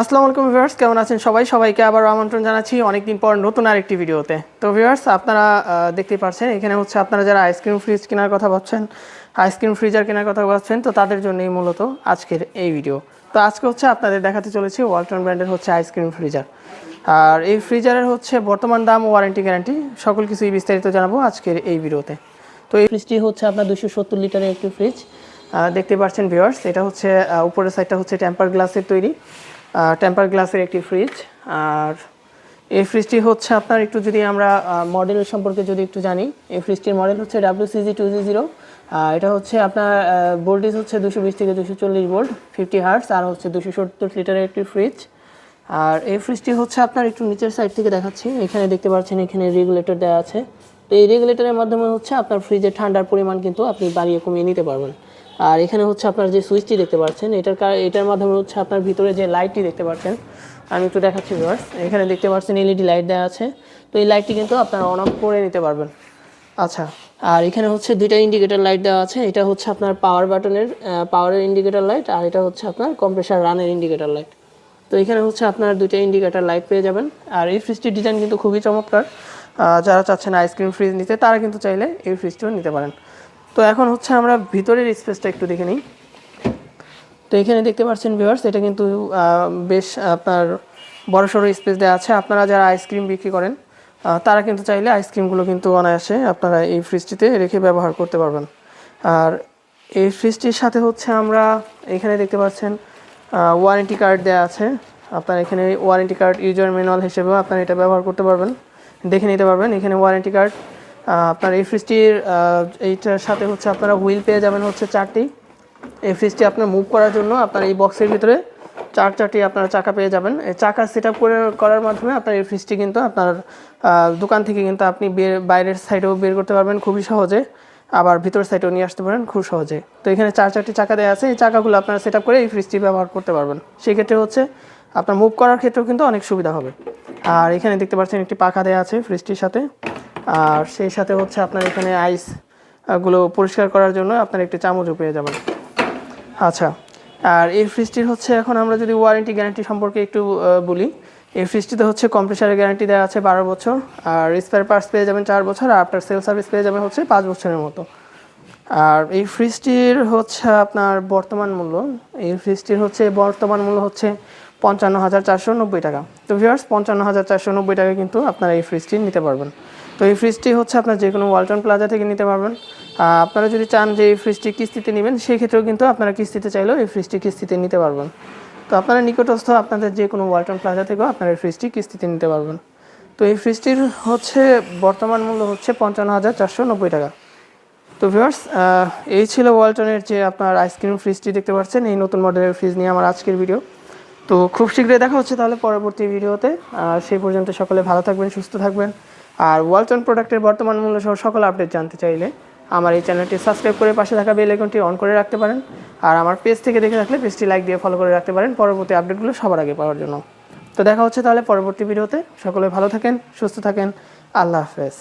আসসালামু আলাইকুম ভিউয়ার্স, কেমন আছেন সবাই? সবাইকে আবার আমন্ত্রণ জানাচ্ছি অনেকদিন পর নতুন আরেকটি ভিডিওতে। তো ভিউয়ার্স, আপনারা দেখতে পাচ্ছেন এখানে হচ্ছে আপনারা যারা আইসক্রিম ফ্রিজ কেনার কথা ভাবছেন আইসক্রিম ফ্রিজার কেনার কথা ভাবছেন, তো তাদের জন্যই মূলত আজকের এই ভিডিও তো আজকে হচ্ছে আপনাদের দেখাতে চলেছি ওয়ালটন ব্র্যান্ডের হচ্ছে আইসক্রিম ফ্রিজার আর এই ফ্রিজারের হচ্ছে বর্তমান দাম ওয়ারেন্টি গ্যারান্টি সকল কিছুই বিস্তারিত জানাব আজকের এই ভিডিওতে। তো এই ফ্রিজটি হচ্ছে আপনার দুশো সত্তর লিটারের একটি ফ্রিজ দেখতে পাচ্ছেন ভিউয়ার্স, এটা হচ্ছে উপরের সাইডটা হচ্ছে টেম্পার গ্লাসের তৈরি। টেম্পার গ্লাসের একটি ফ্রিজ আর এই ফ্রিজটি হচ্ছে আপনার একটু যদি আমরা মডেল সম্পর্কে যদি একটু জানি, এই ফ্রিজটির মডেল হচ্ছে W CG two G zero এটা হচ্ছে আপনার ভোল্টেজ হচ্ছে দুশো বিশ থেকে দুশো চল্লিশ ভোল্ট ফিফটি হার্স আর হচ্ছে দুশো সত্তর লিটারের একটি ফ্রিজ আর এই ফ্রিজটি হচ্ছে আপনার একটু নিচের সাইড থেকে দেখাচ্ছি, এখানে দেখতে পাচ্ছেন এখানে রেগুলেটর দেওয়া আছে। তো এই রেগুলেটরের মাধ্যমে হচ্ছে আপনার ফ্রিজের ঠান্ডার পরিমাণ কিন্তু আপনি বাড়িয়ে কমিয়ে নিতে পারবেন। আর এখানে হচ্ছে আপনার যে সুইচটি দেখতে পাচ্ছেন, এটার কার- এটার মাধ্যমে হচ্ছে আপনার ভিতরে যে লাইটটি দেখতে পাচ্ছেন, আমি একটু দেখাচ্ছি ভিউয়ার্স এখানে দেখতে পাচ্ছেন এলইডি লাইট দেওয়া আছে, তো এই লাইটটি কিন্তু আপনার অন অফ করে নিতে পারবেন। আচ্ছা আর এখানে হচ্ছে দুইটা ইন্ডিকেটর লাইট দেওয়া আছে, এটা হচ্ছে আপনার পাওয়ার বাটনের পাওয়ারের ইন্ডিকেটর লাইট আর এটা হচ্ছে আপনার কম্প্রেসার রানের ইন্ডিকেটর লাইট তো এখানে হচ্ছে আপনার দুইটা ইন্ডিকেটর লাইট পেয়ে যাবেন, আর এই ফ্রিজটির ডিজাইন কিন্তু খুবই চমৎকার। যারা চাচ্ছেন আইসক্রিম ফ্রিজ নিতে, তারা কিন্তু চাইলে এই ফ্রিজটিও নিতে পারেন। তো এখন হচ্ছে আমরা ভিতরের স্পেসটা একটু দেখে নিই। তো এখানে দেখতে পাচ্ছেন ভিউয়ার্স এটা কিন্তু বেশ আপনার বড় সড়ো স্পেস দেওয়া আছে। আপনারা যারা আইসক্রিম বিক্রি করেন তারা কিন্তু চাইলে আইসক্রিমগুলো কিন্তু অনায়াসে আপনারা এই ফ্রিজটিতে রেখে ব্যবহার করতে পারবেন। আর এই ফ্রিজটির সাথে হচ্ছে আমরা এখানে দেখতে পাচ্ছেন ওয়ারেন্টি কার্ড দেওয়া আছে। আপনার এখানে ওয়ারেন্টি কার্ড ইউজার ম্যানুয়াল হিসেবেও আপনারা এটা ব্যবহার করতে পারবেন। দেখে নিতে পারবেন, এখানে ওয়ারেন্টি কার্ড আপনার এই ফ্রিজটির এইটার সাথে হচ্ছে আপনারা হুইল পেয়ে যাবেন হচ্ছে চারটি। এই ফ্রিজটি আপনার মুভ করার জন্য আপনার এই বক্সের ভিতরে চার চারটি আপনার চাকা পেয়ে যাবেন। এই চাকা সেট আপ করে করার মাধ্যমে আপনার এই ফ্রিজটি কিন্তু আপনার দোকান থেকে কিন্তু আপনি বাইরের সাইডেও বের করতে পারবেন খুবই সহজে। আবার ভিতর সাইডেও নিয়ে আসতে পারেন খুব সহজে। তো এখানে চার চারটি চাকা দেওয়া আছে, এই চাকাগুলো আপনারা সেট করে এই ফ্রিজটি ব্যবহার করতে পারবেন। সেক্ষেত্রে হচ্ছে আপনার মুভ করার ক্ষেত্রেও কিন্তু অনেক সুবিধা হবে। আর এখানে দেখতে পাচ্ছেন একটি পাখা দেওয়া আছে ফ্রিজটির সাথে। আর সেই সাথে হচ্ছে আপনার এখানে আইসগুলো পরিষ্কার করার জন্য আপনার একটি চামচও পেয়ে যাবেন। আচ্ছা আর এই ফ্রিজটির হচ্ছে এখন আমরা যদি ওয়ারেন্টি গ্যারান্টি সম্পর্কে একটু বলি, এই ফ্রিজটিতে হচ্ছে কম্প্রেসারের গ্যারান্টি দেওয়া আছে বারো বছর, আর স্পেয়ার পার্টস পেয়ে যাবেন চার বছর, আর আপনার সেল সার্ভিস পেয়ে যাবেন হচ্ছে পাঁচ বছরের মতো। আর এই ফ্রিজটির হচ্ছে আপনার বর্তমান মূল্য, এই ফ্রিজটির হচ্ছে বর্তমান মূল্য হচ্ছে পঞ্চান্ন হাজার চারশো নব্বই টাকা। তো ভিউয়ার্স পঞ্চান্ন হাজার চারশো নব্বই টাকা কিন্তু আপনারা এই ফ্রিজটি নিতে পারবেন। তো এই ফ্রিজটি হচ্ছে আপনার যে কোনো ওয়ালটন প্লাজা থেকে নিতে পারবেন। আপনারা যদি চান যে এই ফ্রিজটি কিস্তিতে নেবেন সেই ক্ষেত্রেও কিন্তু আপনারা কিস্তিতে চাইলেও এই ফ্রিজটি কিস্তিতে নিতে পারবেন। তো আপনারা নিকটস্থ আপনাদের যে কোনো ওয়ালটন প্লাজা থেকেও আপনারা এই ফ্রিজটি কিস্তিতে নিতে পারবেন। তো এই ফ্রিজটির হচ্ছে বর্তমান মূল্য হচ্ছে পঞ্চান্ন হাজার চারশো নব্বই টাকা। তো ভিউয়ার্স এই ছিল ওয়ালটনের যে আপনার আইসক্রিম ফ্রিজটি দেখতে পাচ্ছেন, এই নতুন মডেলের ফ্রিজ নিয়ে আমার আজকের ভিডিও। তো খুব শীঘ্রই দেখা হচ্ছে তাহলে পরবর্তী ভিডিওতে। সেই পর্যন্ত সকলে ভালো থাকবেন, সুস্থ থাকবেন। আর ওয়ালটন প্রোডাক্টের বর্তমান মূল্য সহ সকল আপডেট জানতে চাইলে আমার এই চ্যানেলটি সাবস্ক্রাইব করে পাশে থাকা বেল আইকনটি অন করে রাখতে পারেন। আর আমার পেজ থেকে দেখে থাকলে পেজটি লাইক দিয়ে ফলো করে রাখতে পারেন পরবর্তী আপডেটগুলো সবার আগে পাওয়ার জন্য। তো দেখা হচ্ছে তাহলে পরবর্তী ভিডিওতে। সকলে ভালো থাকেন, সুস্থ থাকেন। আল্লাহ হাফেজ।